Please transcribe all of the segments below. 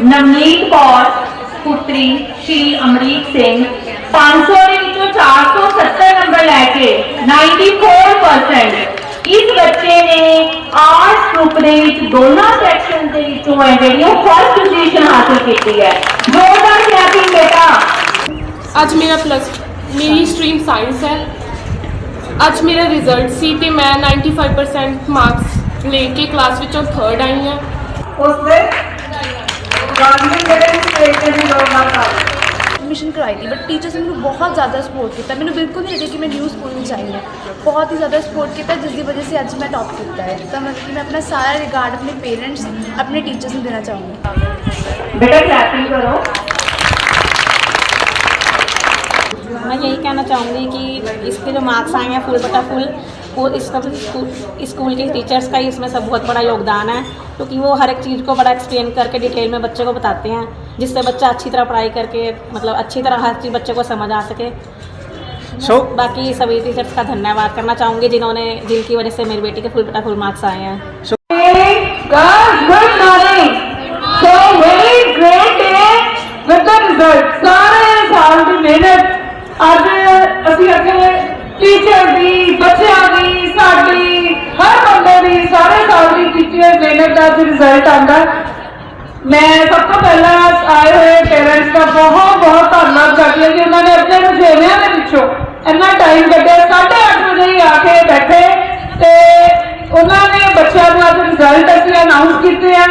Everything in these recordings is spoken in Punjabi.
ਨਵਨੀਤ ਕੌਰ, ਪੁੱਤਰੀ ਸ਼੍ਰੀ ਅਮਰੀਕ ਸਿੰਘ 500 ਦੇ ਵਿੱਚੋਂ 470 ਨੰਬਰ ਲੈ ਕੇ 94% ਇਸ ਬੱਚੇ ਨੇ ਆਰਟਸ ਗਰੁੱਪ ਦੇ ਵਿੱਚ ਦੋਨਾਂ ਸੈਕਸ਼ਨ ਦੇ ਵਿੱਚੋਂ ਹੈ ਜਿਹੜੀ ਉਹ ਫਸਟ ਪੋਜੀਸ਼ਨ ਹਾਸਲ ਕੀਤੀ ਹੈ। ਜ਼ੋਰਦਾਰ ਕਲੈਪਿੰਗ ਬੇਟਾ। ਅੱਜ ਮੇਰਾ ਪਲੱਸ ਮੇਰੀ ਸਟਰੀਮ ਸਾਇੰਸ ਹੈ। ਅੱਜ ਮੇਰਾ ਰਿਜ਼ਲਟ ਸੀ ਤੇ ਮੈਂ 95% ਮਾਰਕਸ ਲੈ ਕੇ ਕਲਾਸ ਵਿੱਚੋਂ ਥਰਡ ਆਈ ਹਾਂ। एडमिशन करवाई थी। बट टीचर्स ने मैंने बहुत ज़्यादा सपोर्ट किया। मैंने बिल्कुल नहीं लगे कि मैं न्यूज़ स्कूल में चाहिए बहुत ही ज़्यादा सपोर्ट किया जिसकी वजह से आज मैं टॉप करता है। तो मतलब कि मैं अपना सारा रिगार्ड अपने पेरेंट्स अपने टीचर्स में देना चाहूँगी। करो। मैं यही कहना चाहूँगी कि इसके जो मार्क्स आए हैं फुल बटा फुल स्कूल इस सब स्कूल के टीचर्स का ही इसमें सब बहुत बड़ा योगदान है क्योंकि वो हर एक चीज़ को बड़ा एक्सप्लेन करके डिटेल में बच्चे को बताते हैं जिससे बच्चा अच्छी तरह पढ़ाई करके मतलब अच्छी तरह हर चीज़ बच्चे को समझ आ सके। सो so, बाकी सभी टीचर्स का धन्यवाद करना चाहूँगी जिन्होंने जिनकी वजह से मेरी बेटी के फुल फुल मार्क्स आए हैं। So, आज साल टीचर भी बच्चे ਕੀਤੀ ਦਾ ਰਿਜ਼ਲਟ ਆਂਦਾ ਮੈਂ ਸਭ ਤੋਂ ਪਹਿਲਾਂ ਆਏ ਹੋਏ ਪੇਰੈਂਟਸ ਦਾ ਬਹੁਤ ਬਹੁਤ ਧੰਨਵਾਦ ਕਰਦੀ ਹਾਂ ਕਿ ਉਹਨਾਂ ਨੇ ਆਪਣੇ ਰੁਝੇਵਿਆਂ ਦੇ ਵਿੱਚੋਂ ਇੰਨਾ ਟਾਈਮ ਕੱਢਿਆ 8:30 ਵਜੇ ਹੀ ਆ ਕੇ ਬੈਠੇ ਤੇ ਉਹਨਾਂ ਨੇ ਬੱਚਿਆਂ ਦਾ ਅੱਜ ਰਿਜ਼ਲਟ ਅਸੀਂ ਅਨਾਉਂਸ ਕੀਤੇ ਆ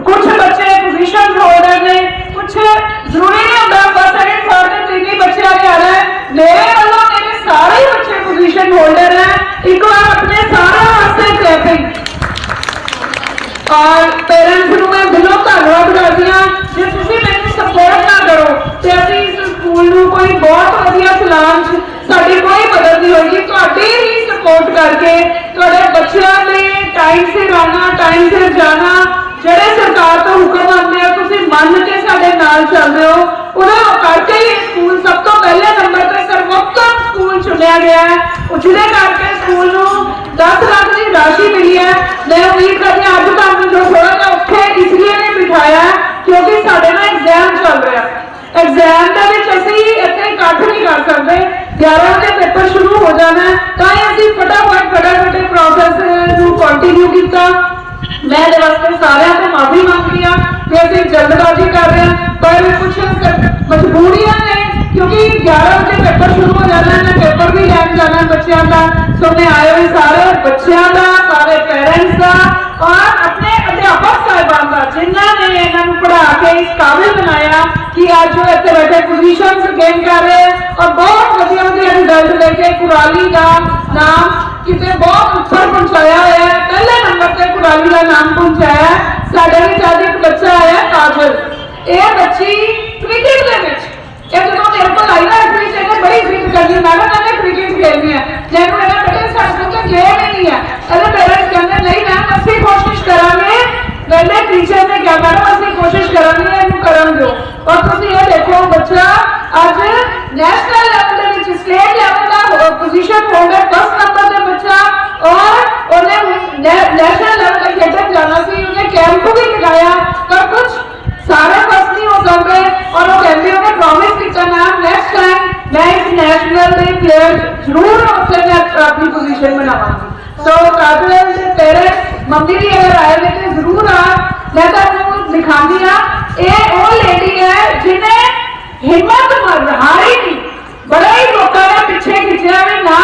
ਕੁਝ ਬੱਚੇ ਪੋਜੀਸ਼ਨ ਹੋਲਡਰ ਨੇ ਕੁਝ ਜ਼ਰੂਰੀ ਨਹੀਂ ਹੁੰਦਾ ਬਸ ਸੈਕਿੰਡ ਥਰਡ ਤੇ ਤਿੰਨ ਹੀ ਬੱਚਿਆਂ ਨੇ ਆਣਾ ਹੈ ਮੇਰੇ ਵੱਲੋਂ ਮੇਰੇ ਸਾਰੇ ਹੀ ਬੱਚੇ ਪੋਜੀਸ਼ਨ ਹੋਲਡਰ ਹੈ ਇੱਕ ਵਾਰ ਆਪਣੇ ਸਾਰਿਆਂ ਵਾਸਤੇ ਕਲੈਪਿੰਗ ਔਰ ਪੇਰੈਂਟਸ ਨੂੰ ਮੈਂ ਦਿਲੋਂ ਧੰਨਵਾਦ ਕਰਦੀ ਹਾਂ ਜੇ ਤੁਸੀਂ ਮੈਨੂੰ ਸਪੋਰਟ ਨਾ ਕਰੋ ਤੇ ਅਸੀਂ ਇਸ ਸਕੂਲ ਨੂੰ ਕੋਈ ਬਹੁਤ ਵਧੀਆ ਚਲਾਉਣ ਸਾਡੀ ਕੋਈ ਮਦਦ ਨਹੀਂ ਹੋਏਗੀ। ਤੁਹਾਡੀ ਹੀ ਸਪੋਰਟ ਕਰਕੇ ਤੁਹਾਡੇ ਬੱਚਿਆਂ ਦੇ ਟਾਈਮ ਸਿਰ ਆਉਣਾ ਟਾਈਮ ਸਿਰ ਜਾਣਾ, ਜਿਹੜੇ ਸਰਕਾਰ ਤੋਂ ਹੁਕਮ ਆਉਂਦੇ ਆ, ਤੁਸੀਂ ਮੰਨ ਕੇ ਸਾਡੇ ਨਾਲ ਚੱਲਦੇ ਹੋ। ਉਹਨਾਂ ਕਰਕੇ ਹੀ ਸਕੂਲ ਸਭ ਤੋਂ ਪਹਿਲੇ ਨੰਬਰ ਤੇ ਸਰਵੋਤਮ ਸਕੂਲ ਚੁਣਿਆ ਗਿਆ ਹੈ। ਮੈਂ ਇਹਦੇ ਵਾਸਤੇ ਸਾਰਿਆਂ ਤੋਂ ਮਾਫੀ ਮੰਗਦੀ ਹਾਂ ਕਿ ਅਸੀਂ ਜਲਦਬਾਜ਼ੀ ਕਰ ਰਹੇ ਹਾਂ ਪਰ ਕੁਝ ਮਜਬੂਰੀਆਂ ਨੇ ਕਿਉਂਕਿ 11 ਵਜੇ ਪੇਪਰ ਸ਼ੁਰੂ ਹੋ ਜਾਣਾ ਹੈ ਮੈਂ ਪੇਪਰ ਵੀ ਲੈਣ ਜਾਣਾ ਹੈ ਬੱਚਿਆਂ ਦਾ ਸੋ ਮੈਂ ਆਏ ਹੋਏ ਸਾਰੇ ਬੱਚਿਆਂ ਦਾ ਸਾਰੇ ਪੇਰੈਂਟਸ ਦਾ ਔਰ ਆਪਣੇ ਅਧਿਆਪਕ ਸਾਹਿਬਾਨ ਦਾ ਜਿਨ੍ਹਾਂ ਨੇ ਇਹਨਾਂ ਨੂੰ ਪੜ੍ਹਾ ਕੇ ਇਸ ਕਾਬਿਲ ਬਣਾਇਆ ਕਿ ਅੱਜ ਉਹ ਇੱਥੇ ਬੈਠੇ ਪੋਜੀਸ਼ਨਸ ਗੇਨ ਕਰ ਰਹੇ ਹੈ ਔਰ ਬਹੁਤ ਵਧੀਆ ਵਧੀਆ ਰਿਜ਼ਲਟ ਲੈ ਕੇ ਕੁਰਾਲੀ ਦਾ ਨਾਮ ਕਿਤੇ ਬਹੁਤ ਉੱਪਰ ਬੱਚੀ ਕ੍ਰਿਕਟ ਦੇ ਵਿੱਚ। ਇਹ ਜਦੋਂ ਮੇਰੇ ਕੋਲ ਆਈ ਨਾ ਅਸਲੀ ਇਹਨੇ ਬੜੀ ਜ਼ਿੱਦ ਕਰਦੀ ਮੈਂ ਕਿਹਾ ਕ੍ਰਿਕਟ ਖੇਡਣੀ ਹੈ। ਮੈਨੂੰ ਇਹਨੇ ਬੜੇ ਸਾਡੇ ਕੋਲ ਗੇਮ ਹੀ ਨਹੀਂ ਹੈ ਇਹਦੇ ਪੇਰੈਂਟਸ ਕਹਿੰਦੇ ਨਹੀਂ ਮੈਮ ਅਸੀਂ ਕੋਸ਼ਿਸ਼ ਕਰਾਂਗੇ। ਪਹਿਲੇ ਟੀਚਰ ਨੇ ਕਿਹਾ, ਮੈਡਮ, ਅਸੀਂ ਕੋਸ਼ਿਸ਼ ਕਰਾਂਗੇ, ਇਹਨੂੰ ਕਰਨ ਦਿਓ। ਔਰ ਤੁਸੀਂ ਇਹ ਦੇਖੋ ਬੱਚਾ, ਅੱਜ ਨੈਸ਼ਨਲ ਲੈਵਲ ਦੇ ਵਿੱਚ ਸਟੇਟ ਲੈਵਲ ਦਾ ਪੋਜੀਸ਼ਨ ਹੋਲਡਰ 10 ਨੰਬਰ ਦੇ ਬੱਚਾ ਔਰ ਉਹਨੇ ਨੈਸ਼ਨਲ ਪਲੇਅਰ ਜ਼ਰੂਰ ਉੱਥੇ ਮੈਂ ਆਪਣੀ ਪੋਜੀਸ਼ਨ ਬਣਾਵਾਂਗੀ। ਸੋ ਕਾਬਲ ਦੇ ਪੇਰੈਂਟਸ ਮੰਮੀ ਵੀ ਅਗਰ ਆਏ ਹੋਏ ਤੇ ਜ਼ਰੂਰ ਆ। ਮੈਂ ਤੁਹਾਨੂੰ ਦਿਖਾਉਂਦੀ ਆ। ਇਹ ਉਹ ਲੇਡੀ ਹੈ ਜਿਨੇ ਹਿੰਮਤ ਹਾਰੀ ਨਹੀਂ ਬੜਾ ਹੀ ਲੋਕਾਂ ਨੇ ਪਿੱਛੇ ਖਿੱਚਿਆ ਵੀ ਨਾ